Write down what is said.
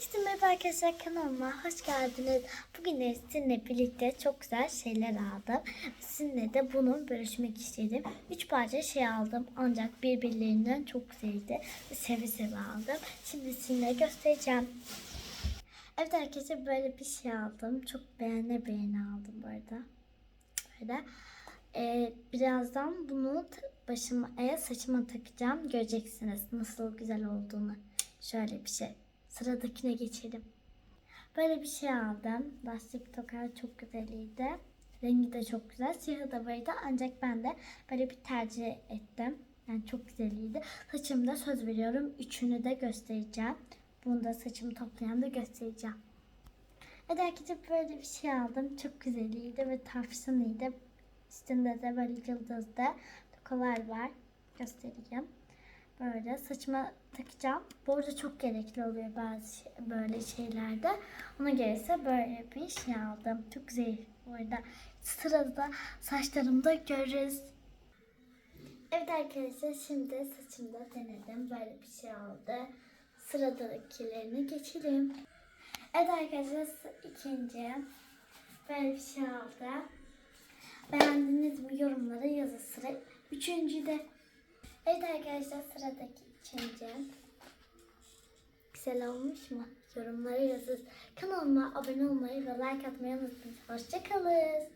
Herkese merhaba arkadaşlar kanalıma hoş geldiniz. Bugün sizinle birlikte çok güzel şeyler aldım. Sizinle de bunu bölüşmek istedim. Üç parça şey aldım ancak birbirlerinden çok güzeldi. Ve Seve seve aldım. Şimdi sizinle göstereceğim. Evet arkadaşlar böyle bir şey aldım. Çok beğene beğene aldım bu arada. Böyle. Ee, birazdan bunu başıma, e, saçıma takacağım. Göreceksiniz nasıl güzel olduğunu. Şöyle bir şey. Sıradakine geçelim. Böyle bir şey aldım. Lastik toka çok güzeliydi. Rengi de çok güzel. Siyahı da vardı ancak ben de böyle bir tercih ettim. Yani çok güzeliydi. Saçımda söz veriyorum. Üçünü de göstereceğim. Bunu da saçımı toplayan da göstereceğim. Arkadaşlar böyle bir şey aldım. Çok güzeliydi ve tavşanıydı. Üstünde de böyle yıldızlı tokalar var. Göstereyim. Böyle saçıma takacağım. Arada çok gerekli oluyor bazı şey- böyle şeylerde. Ona ise böyle bir şey aldım. Çok güzel. Bu arada sırada saçlarımda görürüz. Evet arkadaşlar şimdi saçımda denedim. Böyle bir şey oldu. Sıradakilerini geçelim. Evet arkadaşlar ikinci böyle bir şey aldı. Beğendiniz mi yorumlara yazın sıra. Üçüncü de Evet arkadaşlar sıradaki üçüncü. Güzel olmuş mu? Yorumlara yazın. Kanalıma abone olmayı ve like atmayı unutmayın. Hoşçakalın.